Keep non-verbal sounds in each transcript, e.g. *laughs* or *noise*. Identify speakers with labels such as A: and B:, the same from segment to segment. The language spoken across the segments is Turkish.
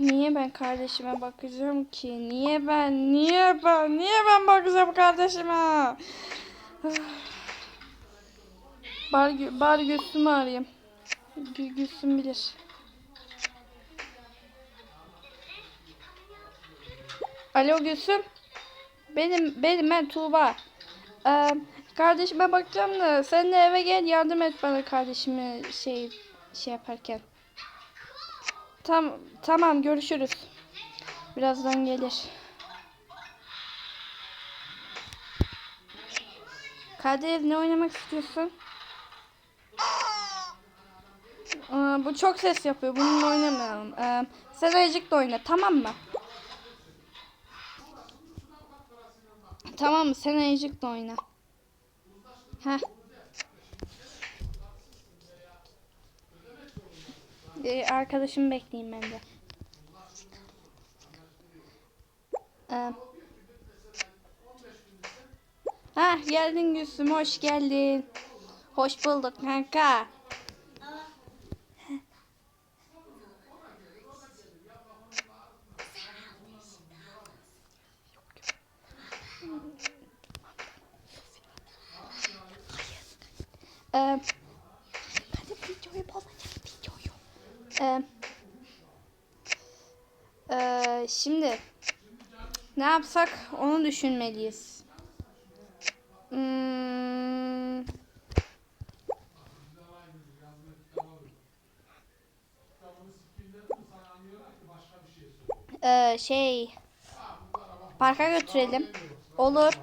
A: Niye ben kardeşime bakacağım ki? Niye ben? Niye ben? Niye ben bakacağım kardeşime? Bari, bari Gülsüm'ü arayayım. Gü- Gülsüm bilir. Alo Gülsüm. Benim benim ben Tuğba. Ee, kardeşime bakacağım da sen de eve gel yardım et bana kardeşimi şey şey yaparken. Tam tamam görüşürüz. Birazdan gelir. Kadir ne oynamak istiyorsun? Aa, bu çok ses yapıyor. Bununla oynamayalım. Ee, sen ayıcıkla oyna tamam mı? Tamam mı? Sen ayıcıkla oyna. Heh. Ee, arkadaşımı bekleyeyim ben de. Ee, Ha geldin Gülsüm hoş geldin. Hoş bulduk kanka. Ee, Ee, ee, şimdi ne yapsak onu düşünmeliyiz. Hmm. Ee, şey parka götürelim. Olur.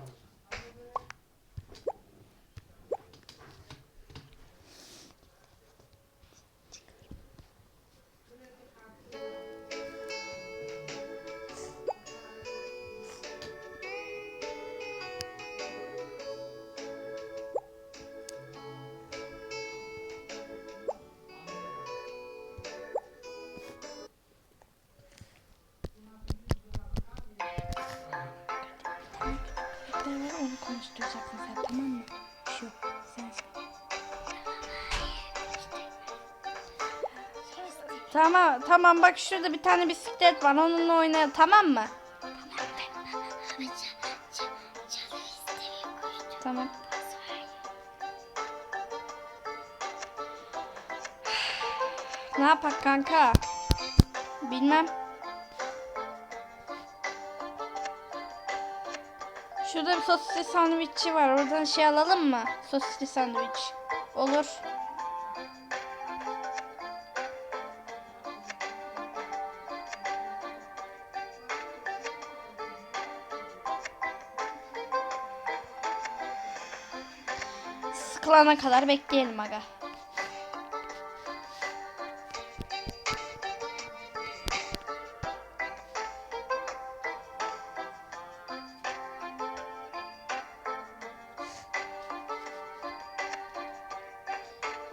A: Tamam tamam bak şurada bir tane bisiklet var onunla oynayalım tamam mı? Tamam. Ne yapak kanka? Bilmem. Şurada bir sosisli sandviççi var. Oradan şey alalım mı? Sosisli sandviç. Olur. Sıkılana kadar bekleyelim aga.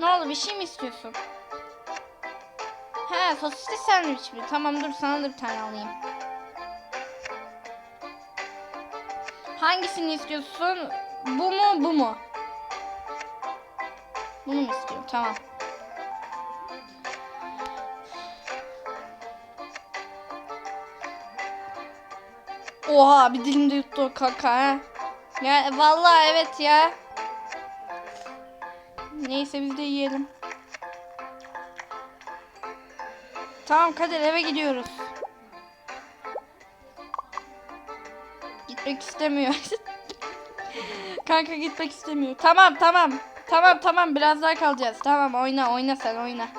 A: Ne oldu bir şey mi istiyorsun? He sosisli sandviç mi? Tamam dur sana da bir tane alayım. Hangisini istiyorsun? Bu mu bu mu? Bunu mu istiyorum? Tamam. Oha bir dilimde yuttu o kaka ha. Ya vallahi evet ya. Neyse biz de yiyelim. Tamam Kadir eve gidiyoruz. Gitmek istemiyor. *laughs* Kanka gitmek istemiyor. Tamam tamam. Tamam tamam biraz daha kalacağız. Tamam oyna oyna sen oyna. *laughs*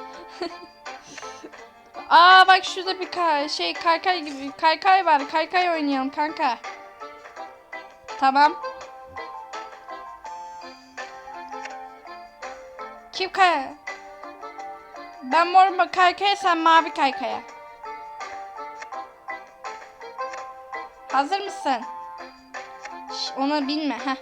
A: Aa bak şurada bir ka şey kaykay gibi kaykay var. Kaykay oynayalım kanka. Tamam. Kim kaya? Ben mor kaykaya sen mavi kaykaya. Hazır mısın? Şş, ona binme ha.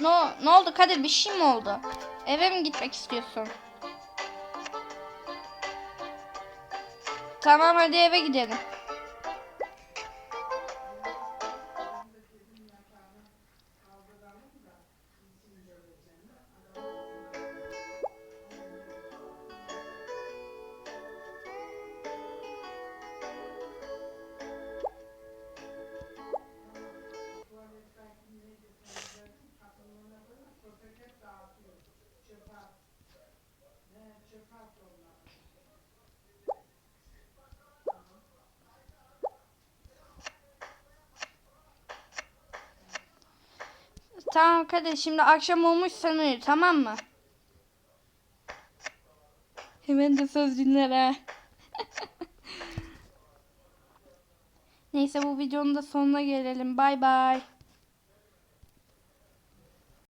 A: No, ne oldu Kadir bir şey mi oldu? Eve mi gitmek istiyorsun?
B: Tamam hadi eve gidelim. Tamam kardeş şimdi akşam olmuş sen uyu tamam mı? Hemen de söz dinler ha. Neyse bu videonun da sonuna gelelim. Bay bay.